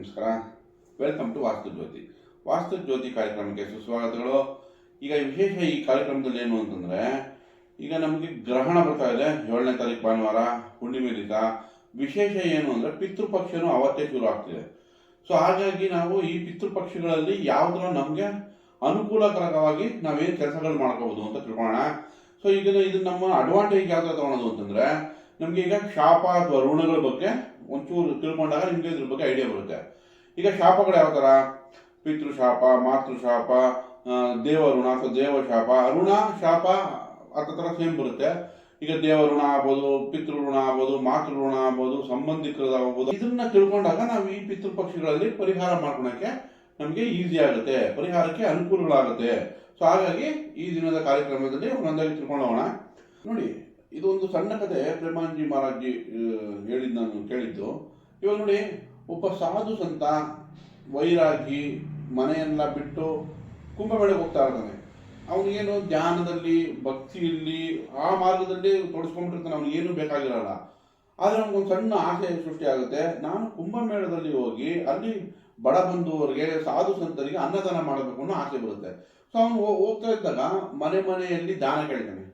ನಮಸ್ಕಾರ. Welcome to ವಾಸ್ತು ಜ್ಯೋತಿ ವಾಸ್ತು ಜ್ಯೋತಿ ಕಾರ್ಯಕ್ರಮಕ್ಕೆ ಸುಸ್ವಾಗತಗಳು. ಈಗ ವಿಶೇಷ ಈ ಕಾರ್ಯಕ್ರಮದಲ್ಲಿ ಏನು ಅಂತಂದ್ರೆ, ಈಗ ನಮಗೆ ಗ್ರಹಣ ಬರ್ತಾ ಇದೆ. ಏಳನೇ ತಾರೀಕು ಭಾನುವಾರ, ಹುಣ್ಣಿಮೆ ದಿವಸ. ವಿಶೇಷ ಏನು ಅಂದ್ರೆ ಪಿತೃಪಕ್ಷನೂ ಅವತ್ತೇ ಶುರು ಆಗ್ತಿದೆ. ಸೊ ಹಾಗಾಗಿ ನಾವು ಈ ಪಿತೃಪಕ್ಷಗಳಲ್ಲಿ ಯಾವ ಥರ ನಮಗೆ ಅನುಕೂಲಕರವಾಗಿ ನಾವೇನು ಕೆಲಸಗಳು ಮಾಡ್ಕೋಬಹುದು ಅಂತ ತಿಳ್ಕೊಳ್ಳೋಣ ಸೊ ಈಗ ಇದು ನಮ್ಮ ಅಡ್ವಾಂಟೇಜ್ ಯಾವ ಥರ ಅಂತಂದ್ರೆ ನಮಗೆ ಈಗ ಶಾಪ ಅಥವಾ ಋಣಗಳ ಬಗ್ಗೆ ಒಂಚೂರು ತಿಳ್ಕೊಂಡಾಗ ನಿಮಗೆ ಇದ್ರ ಬಗ್ಗೆ ಐಡಿಯಾ ಬರುತ್ತೆ. ಈಗ ಶಾಪಗಳು ಯಾವ ಥರ ಪಿತೃಶಾಪ, ಮಾತೃಶಾಪ ದೇವ ಋಣ ಅಥವಾ ದೇವಶಾಪ ಋಣ, ಶಾಪ ಆ ಥರ ಸೇಮ್ ಬರುತ್ತೆ. ಈಗ ದೇವಋಣ ಆಗ್ಬೋದು, ಪಿತೃ ಋಣ ಆಗ್ಬೋದು, ಮಾತೃ ಋಣ ಆಗ್ಬೋದು, ಸಂಬಂಧಿಕರದಾಗ್ಬೋದು. ಇದನ್ನ ತಿಳ್ಕೊಂಡಾಗ ನಾವು ಈ ಪಿತೃಪಕ್ಷಗಳಲ್ಲಿ ಪರಿಹಾರ ಮಾಡ್ಕೊಳಕ್ಕೆ ನಮಗೆ ಈಸಿ ಆಗುತ್ತೆ. ಪರಿಹಾರಕ್ಕೆ ಅನುಕೂಲಗಳಾಗುತ್ತೆ. ಸೊ ಹಾಗಾಗಿ ಈ ದಿನದ ಕಾರ್ಯಕ್ರಮದಲ್ಲಿ ಒಂದೊಂದಾಗಿ ತಿಳ್ಕೊಂಡೋಣ ನೋಡಿ ಇದು ಒಂದು ಸಣ್ಣ ಕಥೆ ಪ್ರೇಮಾನಂದಿ ಮಹಾರಾಜಿ ಹೇಳಿದ್ದು ನಾನು ಕೇಳಿದ್ದು. ಇವಾಗ ನೋಡಿ, ಒಬ್ಬ ಸಾಧು ಸಂತ, ವೈರಾಗಿ, ಮನೆಯೆಲ್ಲ ಬಿಟ್ಟು ಕುಂಭಮೇಳಕ್ಕೆ ಹೋಗ್ತಾ ಇರ್ತಾನೆ ಅವನಿಗೇನು ಧ್ಯಾನದಲ್ಲಿ, ಭಕ್ತಿಯಲ್ಲಿ, ಆ ಮಾರ್ಗದಲ್ಲಿ ತೊಡಸ್ಕೊಂಡ್ಬಿಟ್ಟಿರ್ತಾನೆ ಏನು ಬೇಕಾಗಿರಲ್ಲ. ಆದರೆ ಅವ್ನಿಗೊಂದು ಸಣ್ಣ ಆಸೆ ಸೃಷ್ಟಿ ಆಗುತ್ತೆ. ನಾನು ಕುಂಭಮೇಳದಲ್ಲಿ ಹೋಗಿ, ಅಲ್ಲಿ ಬಡ ಬಂಧುವರಿಗೆ ಸಾಧು ಸಂತರಿಗೆ ಅನ್ನದಾನ ಮಾಡಬೇಕು ಅನ್ನೋ ಆಸೆ ಬರುತ್ತೆ. ಸೊ ಅವನು ಹೋಗ್ತಾ ಇದ್ದಾಗ ಮನೆ ಮನೆಯಲ್ಲಿ ದಾನ ಕೇಳ್ತಾನೆ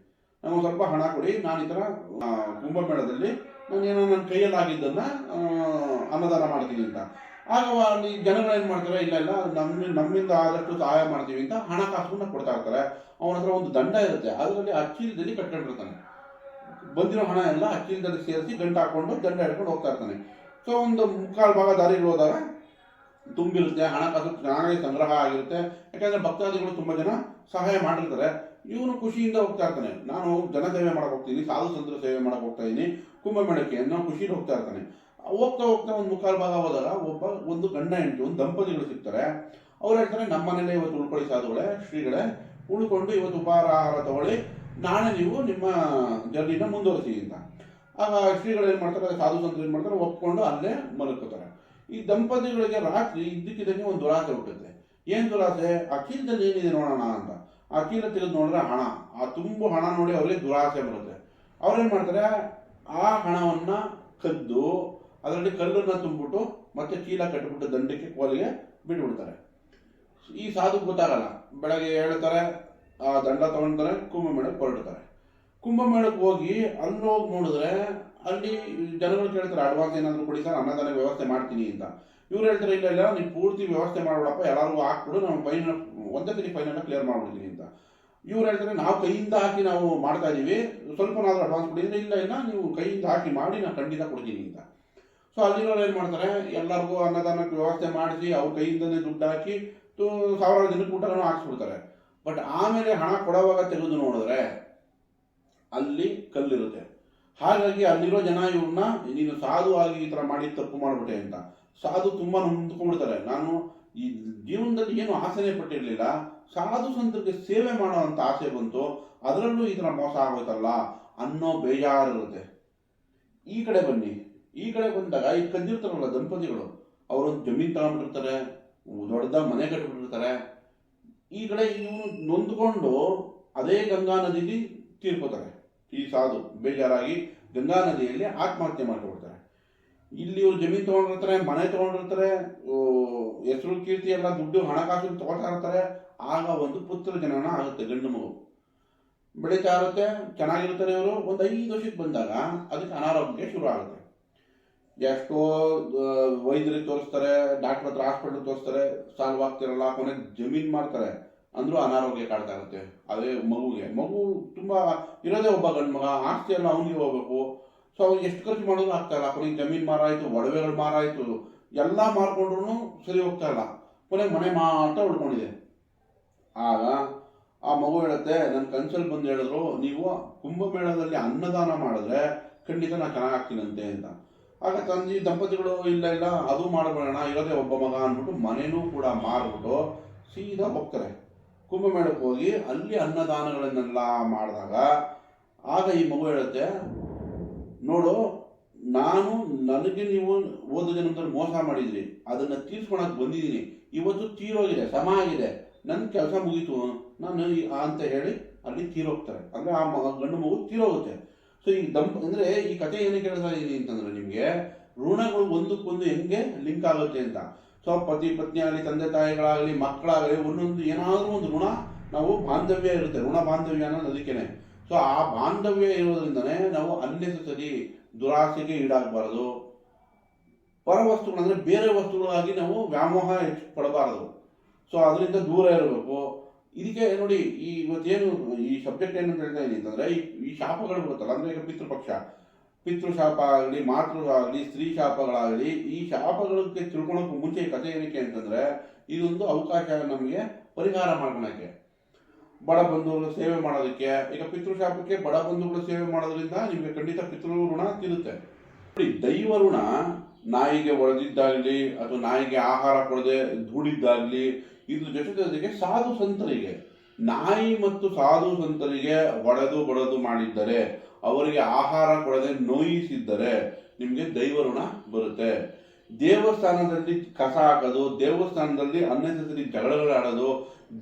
ನಮಗೆ ಸ್ವಲ್ಪ ಹಣ ಕೊಡಿ ನಾನು ಈ ಥರ ಆ, ಕುಂಭಮೇಳದಲ್ಲಿ ನಾನು ಏನೋ ನನ್ನ ಕೈಯಲ್ಲಿ ಆಗಿದ್ದನ್ನ ಅನ್ನದಾನ ಮಾಡ್ತೀನಿ ಅಂತ. ಆಗ ಅಲ್ಲಿ ಜನಗಳು ಏನು ಮಾಡ್ತಾರೆ ಇಲ್ಲ ಇಲ್ಲ ನಮ್ಮ ನಮ್ಮಿಂದ ಆದಷ್ಟು ಸಹಾಯ ಮಾಡ್ತೀವಿ ಅಂತ ಹಣಕಾಸನ್ನ ಕೊಡ್ತಾ ಇರ್ತಾರೆ. ಅವನ ಹತ್ರ ಒಂದು ದಂಡ ಇರುತ್ತೆ ಅದರಲ್ಲಿ ಅಚ್ಚೀಲದಲ್ಲಿ ಕಟ್ಕೊಂಡಿರ್ತಾನೆ. ಬಂದಿರೋ ಹಣ ಎಲ್ಲ ಅಚ್ಚೀಲದಲ್ಲಿ ಸೇರಿಸಿ ಗಂಟು ಹಾಕೊಂಡು ದಂಡ ಹಿಡ್ಕೊಂಡು ಹೋಗ್ತಾ ಇರ್ತಾನೆ. ಸೊ ಒಂದು ಮುಕ್ಕಾಲು ಭಾಗ ದಾರಿ ಹೋದಾಗ ತುಂಬಿರುತ್ತೆ ಹಣಕಾಸು ಚೆನ್ನಾಗಿ ಸಂಗ್ರಹ ಆಗಿರುತ್ತೆ. ಯಾಕಂದ್ರೆ ಭಕ್ತಾದಿಗಳು ತುಂಬಾ ಜನ ಸಹಾಯ ಮಾಡಿರ್ತಾರೆ. ಇವನು ಖುಷಿಯಿಂದ ಹೋಗ್ತಾ ಇರ್ತಾನೆ. ನಾನು ಜನಸೇವೆ ಮಾಡಕ್ ಹೋಗ್ತೀನಿ, ಸಾಧು ಸಂತರ ಸೇವೆ ಮಾಡಕ್ ಹೋಗ್ತಾ ಇದ್ದೀನಿ ಕುಂಭಮೇಳಕ್ಕೆ ಅನ್ನೋ ಖುಷಿಯಿಂದ ಹೋಗ್ತಾ ಇರ್ತಾನೆ. ಹೋಗ್ತಾ ಹೋಗ್ತಾ ಒಂದು ಮುಕ್ಕಾಲು ಭಾಗ ಹೋದಾಗ ಒಬ್ಬ ಒಂದು ಗಂಡ ಹೆಂಡತಿ, ಒಂದು ದಂಪತಿಗಳು ಸಿಗ್ತಾರೆ. ಅವ್ರು ಹೇಳ್ತಾರೆ ನಮ್ಮ ಮನೇಲೆ ಇವತ್ತು ಉಳ್ಕೊಳ್ಳಿ ಸಾಧುಗಳೇ, ಶ್ರೀಗಳೇ, ಉಳ್ಕೊಂಡು ಇವತ್ತು ಉಪಹಾರ ಆಹಾರ ತಗೊಳ್ಳಿ, ನಾಳೆ ನೀವು ನಿಮ್ಮ ಜರ್ನಿನ ಮುಂದುವರಿಸಿ ಅಂತ. ಆಗ ಶ್ರೀಗಳು ಏನು ಮಾಡ್ತಾರೆ, ಸಾಧು ಸಂತರು ಏನು ಮಾಡ್ತಾರೆ, ಒಪ್ಕೊಂಡು ಅಲ್ಲೇ ಮಲಕೋತಾರೆ ಈ ದಂಪತಿಗಳಿಗೆ ರಾತ್ರಿ ಇದ್ದಕ್ಕಿದ್ದಂಗೆ ಒಂದು ದುರಾಸೆ ಹುಟ್ಟುತ್ತೆ. ಏನು ದುರಾಸೆ? ಆ ಚೀಲದಲ್ಲಿ ಏನಿದೆ ನೋಡೋಣ ಅಂತ. ಆ ಚೀಲ ತೆಗೆದು ನೋಡಿದ್ರೆ ಹಣ. ಆ ತುಂಬು ಹಣ ನೋಡಿ ಅವರಿಗೆ ದುರಾಸೆ ಬರುತ್ತೆ. ಅವ್ರೇನು ಮಾಡ್ತಾರೆ? ಆ ಹಣವನ್ನ ಕದ್ದು, ಅದರಲ್ಲಿ ಕಲ್ಲನ್ನು ತುಂಬಿಬಿಟ್ಟು ಮತ್ತೆ ಚೀಲ ಕಟ್ಟಿಬಿಟ್ಟು ದಂಡಕ್ಕೆ ಕೋಲಿಗೆ ಬಿಟ್ಬಿಡ್ತಾರೆ. ಈ ಸಾಧು ಗೊತ್ತಾಗಲ್ಲ. ಬೆಳಗ್ಗೆ ಹೇಳ್ತಾರೆ ಆ ದಂಡ ತಗೊಳ್ತಾರೆ ಕುಂಭಮೇಳಕ್ಕೆ ಹೊರಡ್ತಾರೆ. ಕುಂಭಮೇಳಕ್ಕೆ ಹೋಗಿ ಅಲ್ಲಿ ಹೋಗಿ ನೋಡಿದ್ರೆ ಅಲ್ಲಿ ಜನಗಳು ಕೇಳ್ತಾರೆ, ಅಡ್ವಾನ್ಸ್ ಏನಾದರೂ ಕೊಡಿ ಸರ್, ಅನ್ನದಾನ ವ್ಯವಸ್ಥೆ ಮಾಡ್ತೀನಿ ಅಂತ. ಇವ್ರು ಹೇಳ್ತಾರೆ, ಇಲ್ಲ ಇಲ್ಲ ನೀವು ಪೂರ್ತಿ ವ್ಯವಸ್ಥೆ ಮಾಡ್ಬಿಡಪ್ಪ, ಎಲ್ಲರಿಗೂ ಹಾಕ್ಬಿಡು ನಮ್ಮ ಫೈನ್ ಒಂದೇ ಸರಿ ಫೈನಲ್ನ ಕ್ಲಿಯರ್ ಮಾಡ್ಬಿಡ್ತೀನಿ ಅಂತ. ಇವ್ರು ಹೇಳ್ತಾರೆ, ನಾವು ಕೈಯಿಂದ ಹಾಕಿ ನಾವು ಮಾಡ್ತಾ ಇದೀವಿ. ಸ್ವಲ್ಪನಾದರೂ ಅಡ್ವಾನ್ಸ್ ಕೊಡಿದ್ರೆ ಇಲ್ಲ ಇಲ್ಲ, ನೀವು ಕೈಯಿಂದ ಹಾಕಿ ಮಾಡಿ, ನಾನು ಖಂಡಿತ ಕೊಡ್ತೀನಿ ಅಂತ. ಸೊ ಅಲ್ಲಿರೋರು ಏನು ಮಾಡ್ತಾರೆ, ಎಲ್ಲರಿಗೂ ಅನ್ನದಾನಕ್ಕೆ ವ್ಯವಸ್ಥೆ ಮಾಡಿಸಿ, ಅವ್ರ ಕೈಯಿಂದನೇ ದುಡ್ಡು ಹಾಕಿ ಸಾವಿರಾರು ಜನಕ್ಕೆ ಊಟಗಳನ್ನು ಹಾಕ್ಸ್ಬಿಡ್ತಾರೆ. ಬಟ್ ಆಮೇಲೆ ಹಣ ಕೊಡೋವಾಗ ತೆಗೆದು ನೋಡಿದ್ರೆ, ಅಲ್ಲಿ ಕಲ್ಲಿರುತ್ತೆ. ಹಾಗಾಗಿ ಅಲ್ಲಿರೋ ಜನ ಇವ್ರನ್ನ, ನೀನು ಸಾಧು ಆಗಿ ಈ ಥರ ಮಾಡಿ ತಪ್ಪು ಮಾಡಿಬಿಟ್ಟೆ ಅಂತ. ಸಾಧು ತುಂಬಾ ನಂಬ್ಕೊಂಡ್ಬಿಡ್ತಾರೆ. ನಾನು ಈ ಜೀವನದಲ್ಲಿ ಏನು ಆಸೆನೇ ಪಟ್ಟಿರಲಿಲ್ಲ, ಸಾಧು ಸಂತರಿಗೆ ಸೇವೆ ಮಾಡೋವಂಥ ಆಸೆ ಬಂತು, ಅದರಲ್ಲೂ ಈ ಥರ ಮೋಸ ಆಗೋಯ್ತಲ್ಲ ಅನ್ನೋ ಬೇಜಾರು ಇರುತ್ತೆ. ಈ ಕಡೆ ಬನ್ನಿ, ಈ ಕಡೆ ಬಂದಾಗ ಈ ಕದ್ದಿರ್ತಾರಲ್ಲ ದಂಪತಿಗಳು, ಅವರೊಂದು ಜಮೀನು ತಗೊಂಡ್ಬಿಟ್ಟಿರ್ತಾರೆ ದೊಡ್ಡದ ಮನೆ ಕಟ್ಬಿಟ್ಟಿರ್ತಾರೆ. ಈ ಕಡೆ ಇವನು ನೊಂದ್ಕೊಂಡು ಅದೇ ಗಂಗಾ ನದಿಲಿ ತೀರ್ಕೋತಾರೆ. ಈ ಸಾಧು ಬೇಜಾರಾಗಿ ಗಂಗಾ ನದಿಯಲ್ಲಿ ಆತ್ಮಹತ್ಯೆ ಮಾಡ್ಕೊಬಿಡ್ತಾರೆ ಇಲ್ಲಿ ಇವ್ರು ಜಮೀನು ತಗೊಂಡಿರ್ತಾರೆ, ಮನೆ ತಗೊಂಡಿರ್ತಾರೆ ಹೆಸರು, ಕೀರ್ತಿ ಎಲ್ಲ ದುಡ್ಡು ಹಣಕಾಸು ತಗೊಳ್ತಾ ಇರ್ತಾರೆ. ಆಗ ಒಂದು ಪುತ್ರ ಜನನ ಆಗುತ್ತೆ, ಗಂಡು ಮಗು. ಬೆಳೀತಾ ಇರುತ್ತೆ, ಚೆನ್ನಾಗಿರ್ತಾರೆ ಇವರು. ಒಂದು ಐದು ವರ್ಷಕ್ಕೆ ಬಂದಾಗ ಅದಕ್ಕೆ ಅನಾರೋಗ್ಯ ಶುರು ಆಗುತ್ತೆ. ಎಷ್ಟೋ ವೈದ್ಯರಿಗೆ ತೋರಿಸ್ತಾರೆ, ಡಾಕ್ಟರ್ ಹತ್ರ ಹಾಸ್ಪಿಟಲ್ ತೋರಿಸ್ತಾರೆ, ಸಾಲ್ವ್ ಆಗ್ತಿರಲ್ಲ, ಕೊನೆಗೆ ಜಮೀನ್ ಮಾಡ್ತಾರೆ. ಅಂದ್ರೂ ಅನಾರೋಗ್ಯ ಕಾಡ್ತಾ ಇರುತ್ತೆ. ಅದೇ ಮಗುಗೆ. ಮಗು ತುಂಬಾ ಇರೋದೇ ಒಬ್ಬ ಗಂಡು ಮಗ ಆಸ್ತಿ ಎಲ್ಲ ಅವನಿಗೆ ಹೋಗ್ಬೇಕು. ಸೊ ಅವ್ರು ಎಷ್ಟು ಖರ್ಚು ಮಾಡೋದು ಆಗ್ತಾ ಇಲ್ಲ. ಕೊನೆಗೆ ಜಮೀನ್ ಮಾರಾಯಿತು, ಒಡವೆಗಳು ಮಾರಾಯಿತು, ಎಲ್ಲ ಮಾರ್ಕೊಂಡ್ರು ಸರಿ ಹೋಗ್ತಾ ಇಲ್ಲ. ಕೊನೆಗೆ ಮನೆ ಮಾತ್ರ ಉಳ್ಕೊಂಡಿದೆ. ಆಗ ಆ ಮಗು ಹೇಳುತ್ತೆ, ನನ್ನ ಕನ್ಸಲ್ಲಿ ಬಂದು ಹೇಳಿದ್ರು, ನೀವು ಕುಂಭಮೇಳದಲ್ಲಿ ಅನ್ನದಾನ ಮಾಡಿದ್ರೆ ಖಂಡಿತ ನಾನು ಚೆನ್ನಾಗಾಗ್ತೀನಂತೆ ಅಂತ. ಆಗ ತಂದೆ ದಂಪತಿಗಳು ಇಲ್ಲ ಇಲ್ಲ, ಅದು ಮಾಡಬೇಡ ಇರೋದೇ ಒಬ್ಬ ಮಗ, ಅಂದ್ಬಿಟ್ಟು ಮನೆಯೂ ಕೂಡ ಮಾರ್ಬಿಟ್ಟು ಸೀದಾ ಹೋಗ್ತಾರೆ. ಕುಂಭಮೇಳಕ್ಕೆ ಹೋಗಿ ಅಲ್ಲಿ ಅನ್ನದಾನಗಳನ್ನೆಲ್ಲ ಮಾಡಿದಾಗ, ಆಗ ಈ ಮಗು ಹೇಳುತ್ತೆ ನೋಡು, ನಾನು ನನಗೆ ನೀವು ಓದು ಜನ್ಮದಲ್ಲಿ ಮೋಸ ಮಾಡಿದ್ರಿ. ಅದನ್ನ ತೀರ್ಸ್ಕೊಳಕ್ ಬಂದಿದ್ದೀನಿ. ಇವತ್ತು ತೀರೋಗಿದೆ, ಸಮ ಆಗಿದೆ. ನನ್ನ ಕೆಲಸ ಮುಗೀತು. ನಾನು ಅಂತ ಹೇಳಿ ಅಲ್ಲಿ ತೀರೋಗ್ತಾರೆ. ಅಂದ್ರೆ ಆ ಗಂಡು ಮಗು ತೀರೋಗುತ್ತೆ. ಸೊ ಈ ದಂಪ, ಅಂದ್ರೆ ಈ ಕತೆ ಏನಕ್ಕೆ ಹೇಳ್ತಾ ಇದ್ದೀನಿ ಅಂತಂದ್ರೆ ನಿಮಗೆ, ಋಣಗಳು ಒಂದಕ್ಕೊಂದು ಹೆಂಗೆ ಲಿಂಕ್ ಆಗುತ್ತೆ ಅಂತ. ಸೊ ಪತಿ, ಪತ್ನಿ ಆಗಲಿ, ತಂದೆ ತಾಯಿಗಳಾಗಲಿ, ಮಕ್ಕಳಾಗಲಿ, ಒಂದೊಂದು ಏನಾದರೂ ಒಂದು ಋಣ, ನಾವು ಬಾಂಧವ್ಯ ಇರುತ್ತೆ. ಋಣ ಬಾಂಧವ್ಯ ಅನ್ನೋದು ಸೊ ಆ ಬಾಂಧವ್ಯ ಇರೋದ್ರಿಂದನೇ ನಾವು ಅನ್ನೆಸರಿ ದುರಾಸೆಗೆ ಈಡಾಗಬಾರದು. ಪರ ವಸ್ತುಗಳಂದ್ರೆ ಬೇರೆ ವಸ್ತುಗಳಾಗಿ ನಾವು ವ್ಯಾಮೋಹ ಹೆಚ್ಚು ಪಡಬಾರದು ಸೊ ಅದರಿಂದ ದೂರ ಇರಬೇಕು. ಇದಕ್ಕೆ ನೋಡಿ ಈ ಇವತ್ತೇನು ಈ ಸಬ್ಜೆಕ್ಟ್ ಏನು ಹೇಳ್ತಾ ಇದ್ದೀನಿ ಅಂತಂದ್ರೆ ಈ ಈ ಶಾಪಗಳು ಬರುತ್ತಲ್ಲ, ಅಂದ್ರೆ ಈಗ ಪಿತೃಪಕ್ಷ, ಪಿತೃಶಾಪ ಆಗಲಿ, ಮಾತೃ ಆಗಲಿ, ಸ್ತ್ರೀ ಶಾಪಗಳಾಗಲಿ, ಈ ಶಾಪಗಳಿಗೆ ತಿಳ್ಕೊಳಕ್ಕೂ ಮುಂಚೆ ಕಥೆ ಏನಕ್ಕೆ ಅಂತಂದ್ರೆ ಇದೊಂದು ಅವಕಾಶ ನಮಗೆ ಪರಿಹಾರ ಮಾಡ್ಕೊಳಕ್ಕೆ. ಬಡ ಬಂಧುಗಳ ಸೇವೆ ಮಾಡೋದಕ್ಕೆ, ಈಗ ಪಿತೃಶಾಪಕ್ಕೆ ಬಡ ಬಂಧುಗಳ ಸೇವೆ ಮಾಡೋದ್ರಿಂದ ನಿಮಗೆ ಖಂಡಿತ ಪಿತೃ ಋಣ ತಿರುತ್ತೆ ದೈವ ಋಣ ನಾಯಿಗೆ ಒಡೆದಿದ್ದಾಗಲಿ ಅಥವಾ ನಾಯಿಗೆ ಆಹಾರ ಕೊಡದೆ ದೂಡಿದ್ದಾಗಲಿ ಇದ್ರ ಜೊತೆ ಜೊತೆಗೆ ಸಾಧು ಸಂತರಿಗೆ. ನಾಯಿ ಮತ್ತು ಸಾಧು ಸಂತರಿಗೆ ಒಡೆದು ಬಡದು ಮಾಡಿದ್ದರೆ, ಅವರಿಗೆ ಆಹಾರ ಕೊಡದೆ ನೋಯಿಸಿದ್ದರೆ ನಿಮಗೆ ದೈವ ಋಣ ಬರುತ್ತೆ. ದೇವಸ್ಥಾನದಲ್ಲಿ ಕಸ ಹಾಕೋದು, ದೇವಸ್ಥಾನದಲ್ಲಿ ಅನ್ನೆಸರಿ ಜಗಳಗಳಾಡೋದು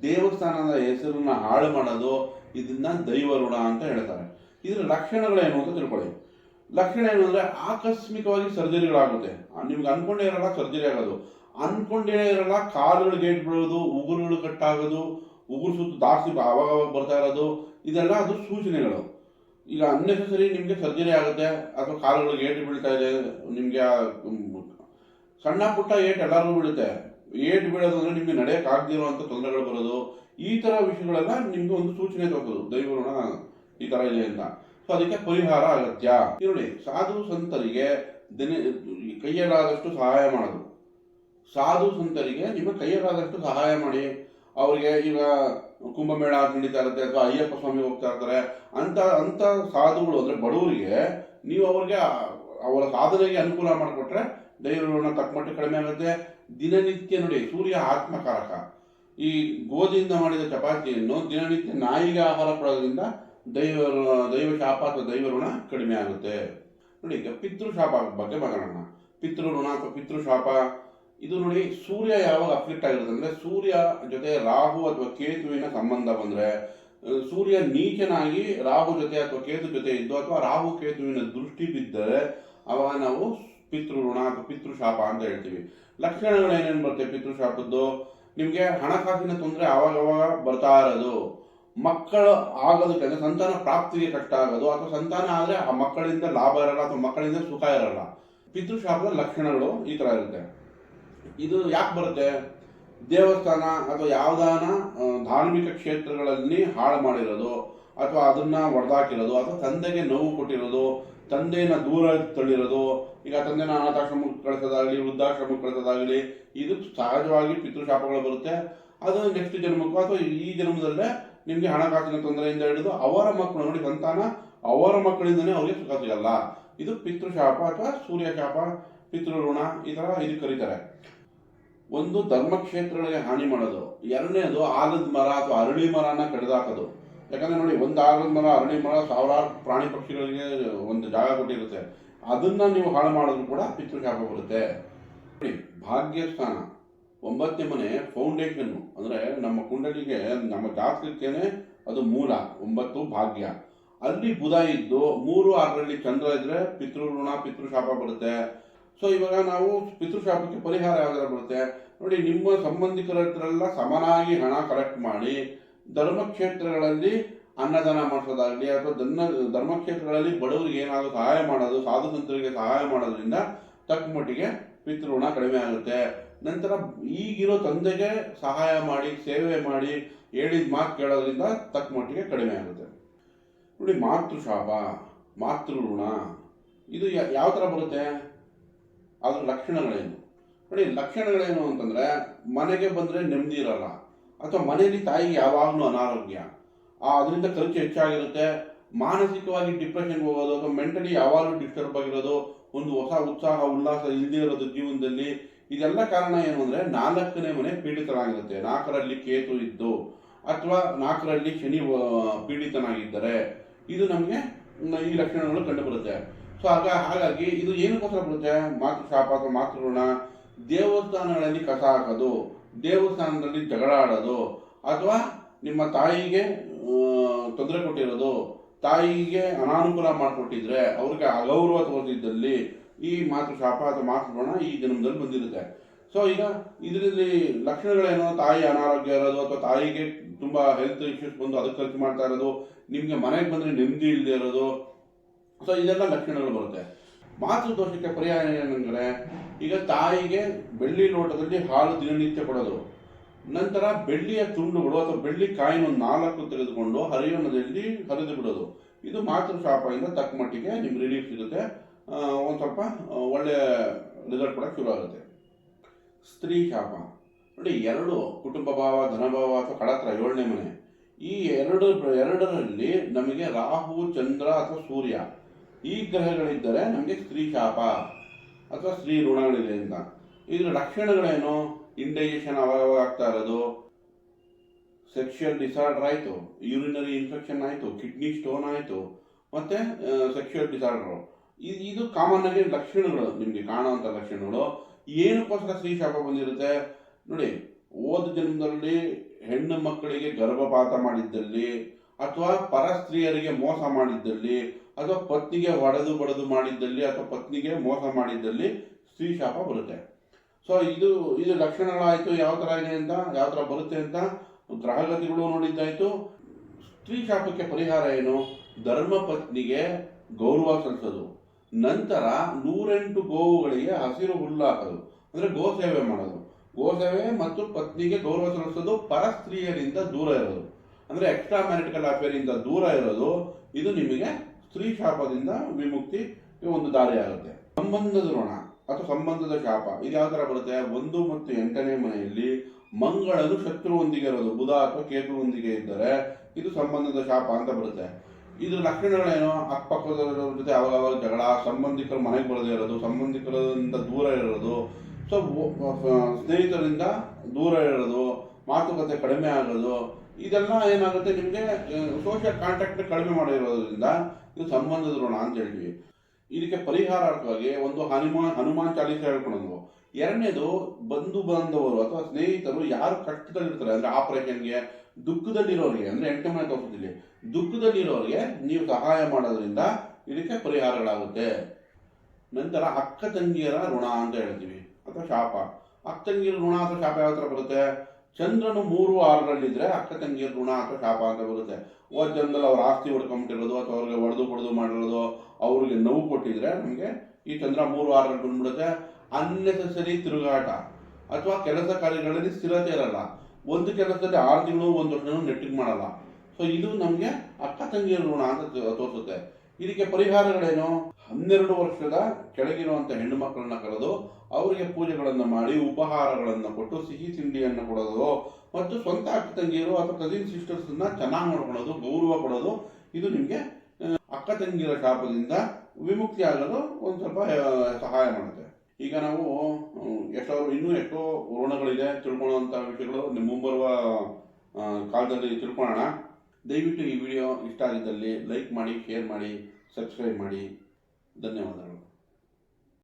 ದೇವಸ್ಥಾನದ ಹೆಸರನ್ನ ಹಾಳು ಮಾಡೋದು, ಇದನ್ನ ದೈವ ಋಣ ಅಂತ ಹೇಳ್ತಾರೆ. ಇದರ ಲಕ್ಷಣಗಳೇನು ಅಂತ ತಿಳ್ಕೊಳ್ಳಿ. ಲಕ್ಷಣ ಏನು ಅಂದ್ರೆ ಆಕಸ್ಮಿಕವಾಗಿ ಸರ್ಜರಿಗಳಾಗುತ್ತೆ. ನಿಮ್ಗೆ ಅನ್ಕೊಂಡೇ ಇರಲ್ಲ ಸರ್ಜರಿ ಆಗೋದು. ಅನ್ಕೊಂಡೇ ಇರಲ್ಲ ಕಾಲುಗಳು ಗೇಟ್ ಬೀಳೋದು, ಉಗುರುಗಳು ಕಟ್ಟಾಗೋದು ಉಗುರು ಸುತ್ತ ದಾಸ್ತಿ ಅವಾಗ ಬರ್ತಾ ಇರೋದು, ಇದೆಲ್ಲ ಅದು ಸೂಚನೆಗಳು. ಈಗ ಅನ್ನೆಸರಿ ನಿಮಗೆ ಸರ್ಜರಿ ಆಗುತ್ತೆ, ಅಥವಾ ಕಾಲುಗಳು ಗೇಟ್ ಬೀಳ್ತಾ ಇದೆ, ನಿಮಗೆ ಸಣ್ಣ ಪುಟ್ಟ ಏಟ್ ಎಲ್ಲರಿಗೂ ಬೀಳುತ್ತೆ. ಏಟ್ ಬೀಳೋದು ಅಂದರೆ ನಿಮಗೆ ನಡೆಯಕ್ಕೆ ಅಂತ ತೊಂದರೆಗಳು ಬರೋದು. ಈ ಥರ ವಿಷಯಗಳೆಲ್ಲ ನಿಮ್ಗೆ ಒಂದು ಸೂಚನೆ ತಗೋದು ದೈವಋಣ ಈ ಥರ ಇದೆ ಅಂತ. ಸೊ ಅದಕ್ಕೆ ಪರಿಹಾರ ಅಗತ್ಯ. ನೋಡಿ, ಸಾಧು ಸಂತರಿಗೆ ದಿನ ಕೈಯಲ್ಲಾದಷ್ಟು ಸಹಾಯ ಮಾಡೋದು. ಸಾಧು ಸಂತರಿಗೆ ನಿಮ್ಮ ಕೈಯಲ್ಲಾದಷ್ಟು ಸಹಾಯ ಮಾಡಿ. ಅವರಿಗೆ ಈಗ ಕುಂಭಮೇಳ ನಡೀತಾ ಇರುತ್ತೆ ಅಥವಾ ಅಯ್ಯಪ್ಪ ಸ್ವಾಮಿ ಹೋಗ್ತಾ ಇರ್ತಾರೆ. ಅಂತ ಅಂತ ಸಾಧುಗಳು ಅಂದ್ರೆ ಬಡವರಿಗೆ ನೀವು ಅವ್ರಿಗೆ, ಅವರ ಸಾಧನೆಗೆ ಅನುಕೂಲ ಮಾಡಿಕೊಟ್ರೆ ದೈವಋಣ ತಕ್ಕಮಟ್ಟ ಕಡಿಮೆ ಆಗುತ್ತೆ. ದಿನನಿತ್ಯ ನೋಡಿ, ಸೂರ್ಯ ಆತ್ಮಕಾರಕ. ಈ ಗೋಧಿಯಿಂದ ಮಾಡಿದ ಚಪಾತಿಯನ್ನು ದಿನನಿತ್ಯ ನಾಯಿಗೆ ಆಹಾರ ಕೊಡೋದ್ರಿಂದ ದೈವ ದೈವ ಶಾಪ ಅಥವಾ ದೈವ ಋಣ ಕಡಿಮೆ ಆಗುತ್ತೆ. ನೋಡಿ, ಈಗ ಪಿತೃಶಾಪ ಬಗ್ಗೆ ಮಾತಾಡೋಣ. ಪಿತೃ ಋಣ ಅಥವಾ ಪಿತೃಶಾಪ ಇದು ನೋಡಿ, ಸೂರ್ಯ ಯಾವಾಗ ಅಫ್ಲಿಕ್ಟ್ ಆಗಿರುತ್ತೆ ಅಂದ್ರೆ ಸೂರ್ಯ ಜೊತೆ ರಾಹು ಅಥವಾ ಕೇತುವಿನ ಸಂಬಂಧ ಬಂದ್ರೆ ಸೂರ್ಯ ನೀಚನಾಗಿ ರಾಹು ಜೊತೆ ಅಥವಾ ಕೇತು ಜೊತೆ ಇದ್ದು ಅಥವಾ ರಾಹು ಕೇತುವಿನ ದೃಷ್ಟಿ ಬಿದ್ದರೆ, ಅವಾಗ ನಾವು ಪಿತೃ ಋಣ ಅಥವಾ ಪಿತೃಶಾಪ ಅಂತ ಹೇಳ್ತೀವಿ. ಲಕ್ಷಣಗಳು ಏನೇನು ಬರುತ್ತೆ ಪಿತೃಶಾಪದ್ದು ನಿಮಗೆ ಹಣಕಾಸಿನ ತೊಂದರೆ ಆವಾಗ ಬರ್ತಾ ಇರೋದು. ಮಕ್ಕಳು ಆಗೋದಕ್ಕೆ ಅಂದರೆ ಸಂತಾನ ಪ್ರಾಪ್ತಿಗೆ ಕಷ್ಟ ಆಗೋದು ಅಥವಾ ಸಂತಾನ ಆದ್ರೆ ಆ ಮಕ್ಕಳಿಂದ ಲಾಭ ಇರಲ್ಲ ಅಥವಾ ಮಕ್ಕಳಿಂದ ಸುಖ ಇರಲ್ಲ. ಪಿತೃಶಾಪದ ಲಕ್ಷಣಗಳು ಈ ತರ ಇರುತ್ತೆ. ಇದು ಯಾಕೆ ಬರುತ್ತೆ? ದೇವಸ್ಥಾನ ಅಥವಾ ಯಾವ್ದಾನ ಧಾರ್ಮಿಕ ಕ್ಷೇತ್ರಗಳಲ್ಲಿ ಹಾಳು ಮಾಡಿರೋದು ಅಥವಾ ಅದನ್ನ ಒಡೆದಾಕಿರೋದು ಅಥವಾ ತಂದೆಗೆ ನೋವು ಕೊಟ್ಟಿರೋದು ತಂದೆಯನ್ನ ದೂರ ತಳ್ಳಿರೋದು ಈಗ ತಂದೆನ ಅನಾಥಾಶ್ರಮಕ್ಕೆ ಕಳಿಸೋದಾಗಲಿ ವೃದ್ಧಾಶ್ರಮಕ್ಕೆ ಕಳಿಸೋದಾಗಲಿ, ಇದು ಸಹಜವಾಗಿ ಪಿತೃಶಾಪಗಳು ಬರುತ್ತೆ. ಅದು ನೆಕ್ಸ್ಟ್ ಜನ್ಮಕ್ಕೂ ಅಥವಾ ಈ ಜನ್ಮದಲ್ಲೇ ನಿಮಗೆ ಹಣಕಾಸಿನ ತೊಂದರೆಯಿಂದ ಹಿಡಿದು ಅವರ ಮಕ್ಕಳು, ನೋಡಿ ಸಂತಾನ, ಅವರ ಮಕ್ಕಳಿಂದನೇ ಅವರಿಗೆ ಸುಖ ಸಿಗಲ್ಲ. ಇದು ಪಿತೃಶಾಪ ಅಥವಾ ಸೂರ್ಯಶಾಪ, ಪಿತೃಋಣ ಪಿತೃ ಈ ಥರ ಇದು ಕರೀತಾರೆ. ಒಂದು ಧರ್ಮಕ್ಷೇತ್ರಗಳಿಗೆ ಹಾನಿ ಮಾಡೋದು. ಎರಡನೇದು ಆಲದ ಮರ ಅಥವಾ ಅರಳಿ ಮರನ ಕಡಿದಾಕೋದು. ಯಾಕಂದ್ರೆ ನೋಡಿ, ಒಂದು ಆಗಲದ ಮರ, ಅರಳಿ ಮರ, ಸಾವಿರಾರು ಪ್ರಾಣಿ ಪಕ್ಷಿಗಳಿಗೆ ಒಂದು ಜಾಗ ಕೊಟ್ಟಿರುತ್ತೆ. ಅದನ್ನ ನೀವು ಹಾಳು ಮಾಡಿದ್ರು ಕೂಡ ಪಿತೃಶಾಪ ಬರುತ್ತೆ. ನೋಡಿ, ಭಾಗ್ಯಸ್ಥಾನ. ಒಂಬತ್ತನೇ ಮನೆ ಫೌಂಡೇಶನ್ ಅಂದ್ರೆ ನಮ್ಮ ಕುಂಡಲಿಗೆ, ನಮ್ಮ ಜಾತಕಕ್ಕೇನೆ ಅದು ಮೂಲ, ಒಂಬತ್ತು ಭಾಗ್ಯ. ಅಲ್ಲಿ ಬುಧ ಇದ್ದು, ಮೂರು ಆರರಲ್ಲಿ ಚಂದ್ರ ಇದ್ದರೆ ಪಿತೃ ಋಣ ಪಿತೃಶಾಪ ಬರುತ್ತೆ. ಸೊ ಇವಾಗ ನಾವು ಪಿತೃಶಾಪಕ್ಕೆ ಪರಿಹಾರ ಯಾವ್ದಾರ ಬರುತ್ತೆ? ನೋಡಿ, ನಿಮ್ಮ ಸಂಬಂಧಿಕರ ಹತ್ರ ಸಮನಾಗಿ ಹಣ ಕಲೆಕ್ಟ್ ಮಾಡಿ ಧರ್ಮಕ್ಷೇತ್ರಗಳಲ್ಲಿ ಅನ್ನದಾನ ಮಾಡಿಸೋದಾಗಲಿ ಅಥವಾ ಧರ್ಮ, ಧರ್ಮಕ್ಷೇತ್ರಗಳಲ್ಲಿ ಬಡವರಿಗೆ ಏನಾದರೂ ಸಹಾಯ ಮಾಡೋದು, ಸಾಧು ಸಂತರಿಗೆ ಸಹಾಯ ಮಾಡೋದ್ರಿಂದ ತಕ್ಕ ಮಟ್ಟಿಗೆ ಪಿತೃಋಣ ಕಡಿಮೆ ಆಗುತ್ತೆ. ನಂತರ ಈಗಿರೋ ತಂದೆಗೆ ಸಹಾಯ ಮಾಡಿ, ಸೇವೆ ಮಾಡಿ ಹೇಳಿದ ಮಾತು ಕೇಳೋದ್ರಿಂದ ತಕ್ಕ ಮಟ್ಟಿಗೆ ಕಡಿಮೆ ಆಗುತ್ತೆ. ನೋಡಿ, ಮಾತೃಶಾಪ, ಮಾತೃಋಣ, ಇದು ಯಾವ ಥರ ಬರುತ್ತೆ? ಅದರ ಲಕ್ಷಣಗಳೇನು? ನೋಡಿ, ಲಕ್ಷಣಗಳೇನು ಅಂತಂದರೆ ಮನೆಗೆ ಬಂದರೆ ನೆಮ್ಮದಿ ಇರಲ್ಲ. ಅಥವಾ ಮನೆಯಲ್ಲಿ ತಾಯಿಗೆ ಯಾವಾಗಲೂ ಅನಾರೋಗ್ಯ. ಅದರಿಂದ ಖರ್ಚು ಹೆಚ್ಚಾಗಿರುತ್ತೆ. ಮಾನಸಿಕವಾಗಿ ಡಿಪ್ರೆಷನ್ ಹೋಗೋದು ಅಥವಾ ಮೆಂಟಲಿ ಯಾವಾಗಲೂ ಡಿಸ್ಟರ್ಬ್ ಆಗಿರೋದು, ಒಂದು ಹೊಸ ಉತ್ಸಾಹ, ಉಲ್ಲಾಸ ಇಲ್ಲದೇ ಇರೋದು ಜೀವನದಲ್ಲಿ, ಇದೆಲ್ಲ ಕಾರಣ ಏನು ಅಂದರೆ ನಾಲ್ಕನೇ ಮನೆ ಪೀಡಿತನಾಗಿರುತ್ತೆ. ನಾಲ್ಕರಲ್ಲಿ ಕೇತು ಇದ್ದು, ಅಥವಾ ನಾಲ್ಕರಲ್ಲಿ ಶನಿ ಪೀಡಿತನಾಗಿದ್ದರೆ ಇದು ನಮಗೆ ಈ ಲಕ್ಷಣಗಳು ಕಂಡುಬರುತ್ತೆ. ಸೊ ಆಗ, ಹಾಗಾಗಿ ಇದು ಏನಕ್ಕೋಸ್ಕರ ಬರುತ್ತೆ? ಮಾತೃಶಾಪ ಅಥವಾ ಮಾತೃಋಣ, ದೇವಸ್ಥಾನಗಳಲ್ಲಿ ಕಸ ಹಾಕೋದು ದೇವಸ್ಥಾನದಲ್ಲಿ ಜಗಳ ಆಡೋದು ಅಥವಾ ನಿಮ್ಮ ತಾಯಿಗೆ ತೊಂದರೆ ಕೊಟ್ಟಿರೋದು, ತಾಯಿಗೆ ಅನಾನುಕೂಲ ಮಾಡಿಕೊಟ್ಟಿದ್ರೆ ಅವ್ರಿಗೆ ಅಗೌರವ ತೋರಿಸಿದ್ದಲ್ಲಿ ಈ ಮಾತೃಶಾಪ ಅಥವಾ ಮಾತೃಋಣ ಈ ಜನ್ಮದಲ್ಲಿ ಬಂದಿರುತ್ತೆ. ಸೊ ಈಗ ಇದರಲ್ಲಿ ಲಕ್ಷಣಗಳೇನು? ತಾಯಿ ಅನಾರೋಗ್ಯ ಇರೋದು ಅಥವಾ ತಾಯಿಗೆ ತುಂಬ ಹೆಲ್ತ್ ಇಶ್ಯೂಸ್ ಬಂದು ಅದಕ್ಕೆ ಖರ್ಚು ಮಾಡ್ತಾ ಇರೋದು, ನಿಮಗೆ ಮನೆಗೆ ಬಂದರೆ ನೆಮ್ಮದಿ ಇಲ್ಲದೆ ಇರೋದು. ಸೊ ಇದೆಲ್ಲ ಲಕ್ಷಣಗಳು ಬರುತ್ತೆ. ಮಾತೃ ದೋಷಕ್ಕೆ ಪರಿಹಾರ ಏನಂದ್ರೆ, ಈಗ ತಾಯಿಗೆ ಬೆಳ್ಳಿ ಲೋಟದಲ್ಲಿ ಹಾಲು ದಿನನಿತ್ಯ ಕೊಡೋದು. ನಂತರ ಬೆಳ್ಳಿಯ ತುಂಡುಗಳು ಅಥವಾ ಬೆಳ್ಳಿ ಕಾಯಿನ ಒಂದು ನಾಲ್ಕು ತೆಗೆದುಕೊಂಡು ಹರಿಯುವ ನದಿಯಲ್ಲಿ ಹರಿದು ಬಿಡೋದು ಇದು ಮಾತೃ ಶಾಪದಿಂದ ತಕ್ಕ ಮಟ್ಟಿಗೆ ನಿಮ್ಗೆ ರಿಲೀಫ್ ಸಿಗುತ್ತೆ. ಒಂದು ಸ್ವಲ್ಪ ಒಳ್ಳೆಯ ರಿಸಲ್ಟ್ ಕೂಡ ಶುರು ಆಗುತ್ತೆ. ಸ್ತ್ರೀ ಶಾಪ. ನೋಡಿ, ಎರಡು ಕುಟುಂಬ ಭಾವ ಧನಭಾವ ಅಥವಾ ಕಡತ್ರ, ಏಳನೇ ಮನೆ. ಈ ಎರಡು, ಎರಡರಲ್ಲಿ ನಮಗೆ ರಾಹು, ಚಂದ್ರ ಅಥವಾ ಸೂರ್ಯ. ಈ ಗ್ರಹಗಳಿದ್ದರೆ ನಮಗೆ ಸ್ತ್ರೀ ಶಾಪ ಅಥವಾ ಸ್ತ್ರೀ ಋಣಗಳಿದೆ ಅಂತ. ಇದ್ರ ಲಕ್ಷಣಗಳೇನು? ಇಂಡೈಜೆಷನ್ ಅವಾಗ ಆಗ್ತಾ ಇರೋದು ಸೆಕ್ಷುಯಲ್ ಡಿಸಾರ್ಡರ್ ಆಯಿತು ಯೂರಿನರಿ ಇನ್ಫೆಕ್ಷನ್ ಆಯಿತು ಕಿಡ್ನಿ ಸ್ಟೋನ್ ಆಯಿತು, ಮತ್ತೆ ಸೆಕ್ಷುಯಲ್ ಡಿಸಾರ್ಡರ್ ಇದು ಇದು ಕಾಮನ್ ಆಗಿ ಲಕ್ಷಣಗಳು, ನಿಮಗೆ ಕಾಣುವಂಥ ಲಕ್ಷಣಗಳು. ಏನಕ್ಕೋಸ್ಕರ ಸ್ತ್ರೀ ಶಾಪ ಬಂದಿರುತ್ತೆ? ನೋಡಿ, ಓದ ಜನ್ಮದಲ್ಲಿ ಹೆಣ್ಣು ಮಕ್ಕಳಿಗೆ ಗರ್ಭಪಾತ ಮಾಡಿದ್ದಲ್ಲಿ, ಅಥವಾ ಪರ ಸ್ತ್ರೀಯರಿಗೆ ಮೋಸ ಮಾಡಿದ್ದಲ್ಲಿ ಅಥವಾ ಪತ್ನಿಗೆ ಒಡೆದು ಬಡದು ಮಾಡಿದ್ದಲ್ಲಿ ಅಥವಾ ಪತ್ನಿಗೆ ಮೋಸ ಮಾಡಿದ್ದಲ್ಲಿ ಸ್ತ್ರೀ ಶಾಪ ಬರುತ್ತೆ. ಸೊ ಇದು ಇದು ಲಕ್ಷಣಗಳಾಯಿತು, ಯಾವ ಥರ ಇದೆ ಅಂತ, ಯಾವ ಥರ ಬರುತ್ತೆ ಅಂತ ಗ್ರಹಗತಿಗಳು ನೋಡಿದ್ದಾಯಿತು ಸ್ತ್ರೀ ಶಾಪಕ್ಕೆ ಪರಿಹಾರ ಏನು? ಧರ್ಮ ಪತ್ನಿಗೆ ಗೌರವ ಸಲ್ಲಿಸೋದು. ನಂತರ ನೂರೆಂಟು ಗೋವುಗಳಿಗೆ ಹಸಿರು ಹುಲ್ಲು ಹಾಕೋದು. ಅಂದ್ರೆ ಗೋ ಸೇವೆ ಮಾಡೋದು. ಗೋ ಸೇವೆ ಮತ್ತು ಪತ್ನಿಗೆ ಗೌರವ ಸಲ್ಲಿಸೋದು ಪರ ಸ್ತ್ರೀಯರಿಂದ ದೂರ ಇರೋದು. ಅಂದ್ರೆ ಎಕ್ಸ್ಟ್ರಾ ಮ್ಯಾರಿಟಿಕಲ್ ಅಫೇರ್ ಇಂದ ದೂರ ಇರೋದು, ಇದು ನಿಮಗೆ ಸ್ತ್ರೀ ಶಾಪದಿಂದ ವಿಮುಕ್ತಿ ಒಂದು ದಾರಿ ಆಗುತ್ತೆ ಸಂಬಂಧದ ಋಣ ಅಥವಾ ಸಂಬಂಧದ ಶಾಪ, ಇದು ಯಾವ ತರ ಬರುತ್ತೆ? ಒಂದು ಮತ್ತು ಎಂಟನೇ ಮನೆಯಲ್ಲಿ ಮಂಗಳನು ಶತ್ರುವೊಂದಿಗೆ ಇರೋದು, ಬುಧ ಅಥವಾ ಕೇತುವೊಂದಿಗೆ ಇದ್ದರೆ ಇದು ಸಂಬಂಧದ ಶಾಪ ಅಂತ ಬರುತ್ತೆ. ಇದ್ರ ಲಕ್ಷಣಗಳೇನು? ಅಕ್ಕಪಕ್ಕದವರ ಜೊತೆ ಅವಾಗ ಜಗಳ, ಸಂಬಂಧಿಕರು ಮನೆಗೆ ಬರದೇ ಇರೋದು, ಸಂಬಂಧಿಕರಿಂದ ದೂರ ಇರೋದು. ಸೊ ಸ್ನೇಹಿತರಿಂದ ದೂರ ಇರೋದು, ಮಾತುಕತೆ ಕಡಿಮೆ ಆಗೋದು, ಇದೆಲ್ಲ ಏನಾಗುತ್ತೆ? ನಿಮಗೆ ಸೋಷಿಯಲ್ ಕಾಂಟ್ಯಾಕ್ಟ್ ಕಡಿಮೆ ಮಾಡಿರೋದ್ರಿಂದ ಇದು ಸಂಬಂಧದ ಋಣ ಅಂತ ಹೇಳ್ತೀವಿ ಇದಕ್ಕೆ ಪರಿಹಾರಾರ್ಥವಾಗಿ ಒಂದು ಹನುಮಾನ್ ಹನುಮಾನ್ ಚಾಲೀಸ ಹೇಳ್ಕೊಳೋದು ಎರಡನೇದು ಬಂಧು ಬಾಂಧವರು ಅಥವಾ ಸ್ನೇಹಿತರು ಯಾರು ಕಷ್ಟದಲ್ಲಿರ್ತಾರೆ, ಅಂದ್ರೆ ಆಪರೇಷನ್ಗೆ, ದುಃಖದಲ್ಲಿರೋರಿಗೆ, ಅಂದ್ರೆ ಎಂಟು ಮನೆ ತೋರಿಸ್ತಿಲ್ಲಿ ದುಃಖದಲ್ಲಿರೋರಿಗೆ ನೀವು ಸಹಾಯ ಮಾಡೋದ್ರಿಂದ ಇದಕ್ಕೆ ಪರಿಹಾರಗಳಾಗುತ್ತೆ. ನಂತರ ಅಕ್ಕ ತಂಗಿಯರ ಋಣ ಅಂತ ಹೇಳ್ತೀವಿ, ಅಥವಾ ಶಾಪ. ಅಕ್ಕ ತಂಗಿಯರ ಋಣ ಅಥವಾ ಶಾಪ ಯಾವ ಥರ ಬರುತ್ತೆ? ಚಂದ್ರನು ಮೂರು ಆರರಲ್ಲಿದ್ರೆ ಅಕ್ಕ ತಂಗಿಯರ ಋಣ ಅಥವಾ ಶಾಪ ಅಂತ ಬರುತ್ತೆ. ಹೋದ ಜನದಲ್ಲಿ ಅವ್ರ ಆಸ್ತಿ ಹೊಡ್ಕೊಂಬಿಟ್ಟಿರೋದು ಅಥವಾ ಅವ್ರಿಗೆ ಹೊಡೆದು ಹೊಡೆದು ಮಾಡಿರೋದು ಅವ್ರಿಗೆ ನೋವು ಕೊಟ್ಟಿದ್ರೆ ನಮಗೆ ಈ ಚಂದ್ರ ಮೂರು ಆರರಲ್ಲಿ ಬಂದ್ಬಿಡುತ್ತೆ. ಅನ್ನೆಸರಿ ತಿರುಗಾಟ. ಅಥವಾ ಕೆಲಸ ಕಾರ್ಯಗಳಲ್ಲಿ ಸ್ಥಿರತೆ ಇರಲ್ಲ. ಒಂದು ಕೆಲಸದಲ್ಲಿ ಆರು ತಿಂಗಳು, ಒಂದು ವರ್ಷನೂ ನೆಟ್ಟಿಗೆ ಮಾಡಲ್ಲ. ಸೊ ಇದು ನಮಗೆ ಅಕ್ಕ ತಂಗಿಯ ಋಣ ಅಂತ ತೋರಿಸುತ್ತೆ. ಇದಕ್ಕೆ ಪರಿಹಾರಗಳೇನು? ಹನ್ನೆರಡು ವರ್ಷದ ಕೆಳಗಿರುವಂಥ ಹೆಣ್ಣು ಮಕ್ಕಳನ್ನ ಕರೆದು ಅವರಿಗೆ ಪೂಜೆಗಳನ್ನು ಮಾಡಿ, ಉಪಹಾರಗಳನ್ನು ಕೊಟ್ಟು, ಸಿಹಿ ತಿಂಡಿಯನ್ನು ಕೊಡೋದು. ಮತ್ತು ಸ್ವಂತ ಅಕ್ಕ ತಂಗಿಯರು ಅಥವಾ ಕಸಿನ್ ಸಿಸ್ಟರ್ಸ್ ಚೆನ್ನಾಗಿ ನೋಡ್ಕೊಳ್ಳೋದು, ಗೌರವ ಕೊಡೋದು, ಇದು ನಿಮಗೆ ಅಕ್ಕ ತಂಗಿಯರ ಶಾಪದಿಂದ ವಿಮುಕ್ತಿ ಆಗಲು ಒಂದು ಸ್ವಲ್ಪ ಸಹಾಯ ಮಾಡುತ್ತೆ. ಈಗ ನಾವು ಎಷ್ಟೋ, ಇನ್ನೂ ಎಷ್ಟೋ ಋಣಗಳಿದೆ ತಿಳ್ಕೊಳ್ಳುವಂಥ ವಿಷಯಗಳು ನಿಮ್ಮ ಮುಂಬರುವ ಕಾಲದಲ್ಲಿ ತಿಳ್ಕೊಳ್ಳೋಣ. ದಯವಿಟ್ಟು ಈ ವಿಡಿಯೋ ಇಷ್ಟ ಆಗಿದ್ದಲ್ಲಿ ಲೈಕ್ ಮಾಡಿ, ಶೇರ್ ಮಾಡಿ, ಸಬ್ಸ್ಕ್ರೈಬ್ ಮಾಡಿ. ಧನ್ಯವಾದಗಳು.